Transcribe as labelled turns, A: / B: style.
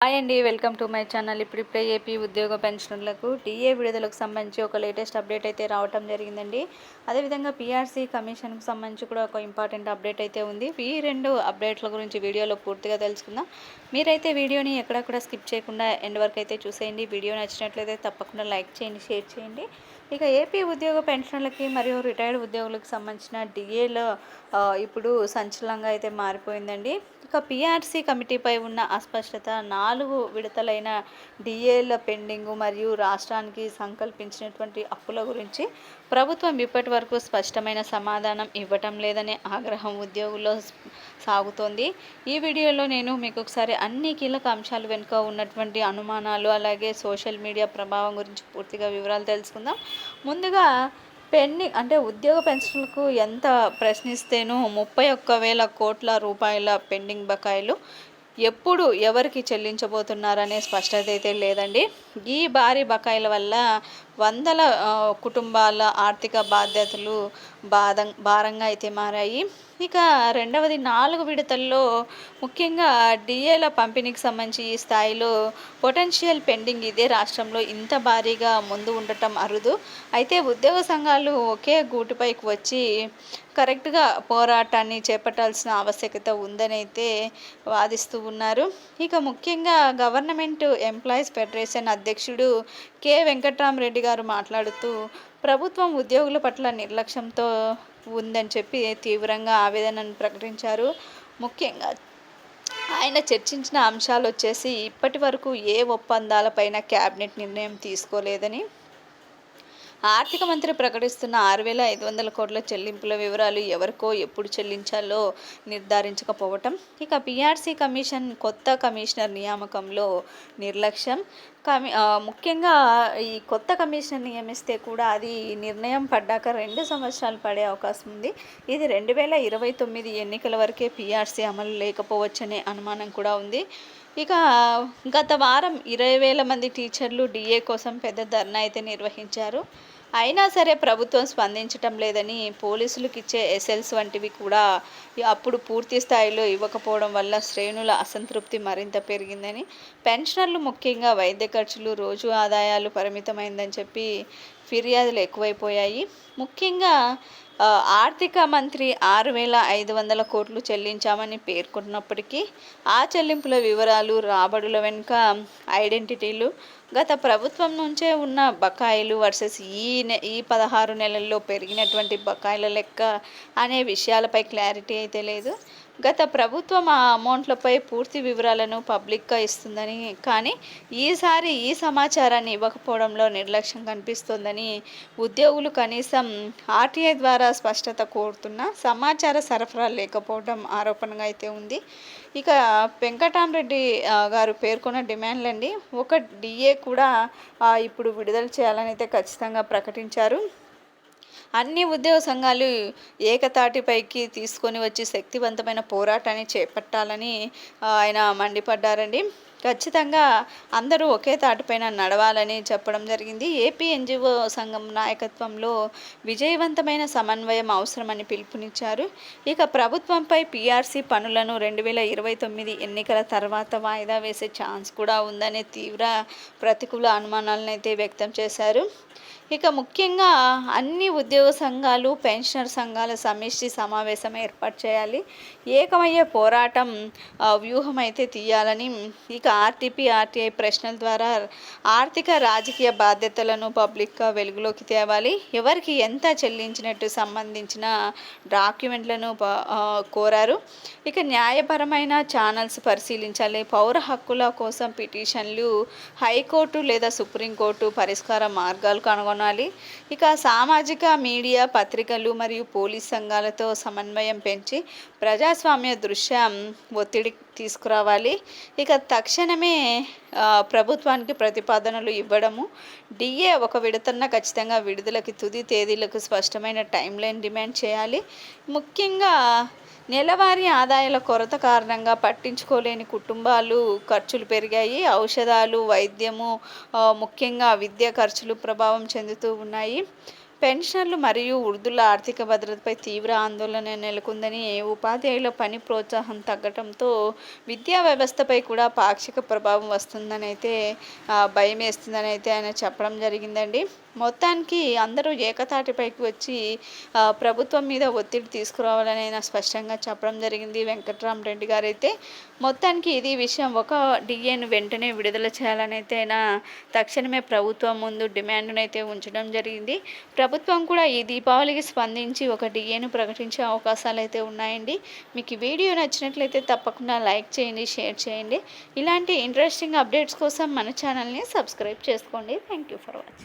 A: Hi అండి welcome to my channel ఇప్పుడిప్పుడే AP ఉద్యోగ పెన్షనర్లకు టీఏ విడుదలకు సంబంధించి ఒక లేటెస్ట్ అప్డేట్ అయితే రావటం జరిగిందండి. అదేవిధంగా పీఆర్సీ కమిషన్కు సంబంధించి కూడా ఒక ఇంపార్టెంట్ అప్డేట్ అయితే ఉంది. ఈ రెండు అప్డేట్ల గురించి వీడియోలో పూర్తిగా తెలుసుకుందాం. మీరైతే వీడియోని ఎక్కడక్కడ స్కిప్ చేయకుండా ఎండ్ వరకు అయితే చూసేయండి. వీడియో నచ్చినట్లయితే తప్పకుండా లైక్ చేయండి షేర్ చేయండి. ఇక ఏపీ ఉద్యోగ పెన్షన్లకి మరియు రిటైర్డ్ ఉద్యోగులకు సంబంధించిన డిఏలో ఇప్పుడు సంచలనంగా అయితే మారిపోయిందండి. ఇక పిఆర్సీ కమిటీపై ఉన్న అస్పష్టత నాలుగు విడతలైన డిఏల పెండింగు మరియు రాష్ట్రానికి సంకల్పించినటువంటి అప్పుల గురించి ప్రభుత్వం ఇప్పటి వరకు స్పష్టమైన సమాధానం ఇవ్వటం లేదనే ఆగ్రహం ఉద్యోగుల్లో సాగుతోంది. ఈ వీడియోలో నేను మీకు ఒకసారి అన్ని కీలక అంశాలు వెనుక ఉన్నటువంటి అనుమానాలు అలాగే సోషల్ మీడియా ప్రభావం గురించి పూర్తిగా వివరాలు తెలుసుకుందాం. ముందుగా పెండింగ్ అంటే ఉద్యోగ పెన్షన్లకు ఎంత ప్రశ్నిస్తేనో ముప్పై ఒక్క వేల కోట్ల రూపాయల పెండింగ్ బకాయిలు ఎప్పుడు ఎవరికి చెల్లించబోతున్నారనే స్పష్టత అయితే లేదండి. ఈ భారీ బకాయిల వల్ల వందల కుటుంబాల ఆర్థిక బాధ్యతలు బాధ భారంగా అయితే మారాయి. ఇక రెండవది నాలుగు విడతల్లో ముఖ్యంగా డిఏల పంపిణీకి సంబంధించి ఈ స్థాయిలో పొటెన్షియల్ పెండింగ్ ఇదే రాష్ట్రంలో ఇంత భారీగా ముందు ఉండటం అరుదు. అయితే ఉద్యోగ సంఘాలు ఒకే గూటిపైకి వచ్చి కరెక్ట్గా పోరాటాన్ని చేపట్టాల్సిన ఆవశ్యకత ఉందనైతే వాదిస్తూ ఉన్నారు. ఇక ముఖ్యంగా గవర్నమెంట్ ఎంప్లాయీస్ ఫెడరేషన్ అధ్యక్షుడు కె వెంకట్రామరెడ్డి గారు మాట్లాడుతూ ప్రభుత్వం ఉద్యోగుల పట్ల నిర్లక్ష్యంతో ఉందని చెప్పి తీవ్రంగా ఆవేదనను ప్రకటించారు. ముఖ్యంగా ఆయన చర్చించిన అంశాలు వచ్చేసి ఇప్పటి వరకు ఏ ఒప్పందాలపైన క్యాబినెట్ నిర్ణయం తీసుకోలేదని ఆర్థిక మంత్రి ప్రకటిస్తున్న ఆరు వేల ఐదు వందల కోట్ల చెల్లింపుల వివరాలు ఎవరికో ఎప్పుడు చెల్లించాలో నిర్ధారించకపోవటం ఇక పిఆర్సీ కమిషన్ కొత్త కమిషనర్ నియామకంలో నిర్లక్ష్యం. కమి ముఖ్యంగా ఈ కొత్త కమిషన్ నియమిస్తే కూడా అది నిర్ణయం పడ్డాక రెండు సంవత్సరాలు పడే అవకాశం ఉంది. ఇది రెండు వేల ఇరవై తొమ్మిది ఎన్నికల వరకే పిఆర్సీ అమలు లేకపోవచ్చనే అనుమానం కూడా ఉంది. ఇక గత వారం ఇరవై వేల మంది టీచర్లు డిఏ కోసం పెద్ద ధర్నా అయితే నిర్వహించారు. అయినా సరే ప్రభుత్వం స్పందించటం లేదని పోలీసులకు ఇచ్చే ఎస్ఎల్స్ వంటివి కూడా అప్పుడు పూర్తి స్థాయిలో ఇవ్వకపోవడం వల్ల శ్రేణుల అసంతృప్తి మరింత పెరిగిందని పెన్షనర్లు ముఖ్యంగా వైద్య ఖర్చులు రోజు ఆదాయాలు పరిమితమైందని చెప్పి ఫిర్యాదులు ఎక్కువైపోయాయి. ముఖ్యంగా ఆర్థిక మంత్రి ఆరు వేల ఐదు వందల కోట్లు చెల్లించామని పేర్కొన్నప్పటికీ ఆ చెల్లింపుల వివరాలు రాబడుల వెనుక ఐడెంటిటీలు. గత ప్రభుత్వం నుంచే ఉన్న బకాయిలు వర్సెస్ ఈ నె ఈ పదహారు నెలల్లో పెరిగినటువంటి బకాయిల లెక్క అనే విషయాలపై క్లారిటీ అయితే లేదు. గత ప్రభుత్వం ఆ అమౌంట్లపై పూర్తి వివరాలను పబ్లిక్గా ఇస్తుందని కానీ ఈసారి ఈ సమాచారాన్ని ఇవ్వకపోవడంలో నిర్లక్ష్యం కనిపిస్తోందని ఉద్యోగులు కనీసం ఆర్టీఐ ద్వారా స్పష్టత కోరుతున్న సమాచార సరఫరా లేకపోవడం ఆరోపణగా అయితే ఉంది. ఇక వెంకటామరెడ్డి గారు పేర్కొన్న డిమాండ్లండి ఒక డిఏ కూడా ఇప్పుడు విడుదల చేయాలని అయితే ఖచ్చితంగా ప్రకటించారు. అన్ని ఉద్యోగ సంఘాలు ఏకతాటిపైకి తీసుకొని వచ్చి శక్తివంతమైన పోరాటాన్ని చేపట్టాలని ఆయన మండిపడ్డారండి. ఖచ్చితంగా అందరూ ఒకే తాటిపైన నడవాలని చెప్పడం జరిగింది. ఏపీ ఎన్జిఓ సంఘం నాయకత్వంలో విజయవంతమైన సమన్వయం అవసరమని పిలుపునిచ్చారు. ఇక ప్రభుత్వంపై పీఆర్సీ పనులను రెండు వేల ఇరవై తొమ్మిది ఎన్నికల తర్వాత వాయిదా వేసే ఛాన్స్ కూడా ఉందనే తీవ్ర ప్రతికూల అనుమానాలను అయితే వ్యక్తం చేశారు. ఇక ముఖ్యంగా అన్ని ఉద్యోగ సంఘాలు పెన్షనర్ సంఘాల సమిష్టి సమావేశం ఏర్పాటు చేయాలి. ఏకమయ్యే పోరాటం వ్యూహం అయితే తీయాలని ఇక ఆర్టీపీ ఆర్టీఐ ప్రశ్నల ద్వారా ఆర్థిక రాజకీయ బాధ్యతలను పబ్లిక్గా వెలుగులోకి తేవాలి. ఎవరికి ఎంత చెల్లించినట్టు సంబంధించిన డాక్యుమెంట్లను కోరారు. ఇక న్యాయపరమైన ఛానల్స్ పరిశీలించాలి. పౌర హక్కుల కోసం పిటిషన్లు హైకోర్టు లేదా సుప్రీంకోర్టు పరిష్కార మార్గాలు కనుగొనాలి ఇక సామాజిక మీడియా పత్రికలు మరియు పోలీస్ సంఘాలతో సమన్వయం పెంచి ప్రజాస్వామ్య దృశ్యం ఒత్తిడి తీసుకురావాలి. ఇక తక్షణమే ప్రభుత్వానికి ప్రతిపాదనలు ఇవ్వడము డిఏ ఒక విడతన్న ఖచ్చితంగా విడుదలకి తుది తేదీలకు స్పష్టమైన టైం లైన్ డిమాండ్ చేయాలి. ముఖ్యంగా నెలవారీ ఆదాయాల కొరత కారణంగా పట్టించుకోలేని కుటుంబాలు ఖర్చులు పెరిగాయి. ఔషధాలు వైద్యము ముఖ్యంగా విద్య ఖర్చులు ప్రభావం చెందుతూ ఉన్నాయి. పెన్షనర్లు మరియు వృద్ధుల ఆర్థిక భద్రతపై తీవ్ర ఆందోళన నెలకొందని ఉపాధ్యాయుల పని ప్రోత్సాహం తగ్గడంతో విద్యా వ్యవస్థపై కూడా పాక్షిక ప్రభావం వస్తుందని అయితే భయం వేస్తుందని అయితే ఆయన చెప్పడం జరిగిందండి. మొత్తానికి అందరూ ఏకతాటిపైకి వచ్చి ప్రభుత్వం మీద ఒత్తిడి తీసుకురావాలని ఆయన స్పష్టంగా చెప్పడం జరిగింది. వెంకట్రామరెడ్డి గారు అయితే మొత్తానికి ఇది విషయం ఒక డిఏను వెంటనే విడుదల చేయాలని అయితే ఆయన తక్షణమే ప్రభుత్వం ముందు డిమాండ్ను అయితే ఉంచడం జరిగింది. ప్రభుత్వం కూడా ఈ దీపావళికి స్పందించి ఒక డిఏను ప్రకటించే అవకాశాలు అయితే ఉన్నాయండి. మీకు ఈ వీడియో నచ్చినట్లయితే తప్పకుండా లైక్ చేయండి షేర్ చేయండి. ఇలాంటి ఇంట్రెస్టింగ్ అప్డేట్స్ కోసం మన ఛానల్ని సబ్స్క్రైబ్ చేసుకోండి. Thank you for watching.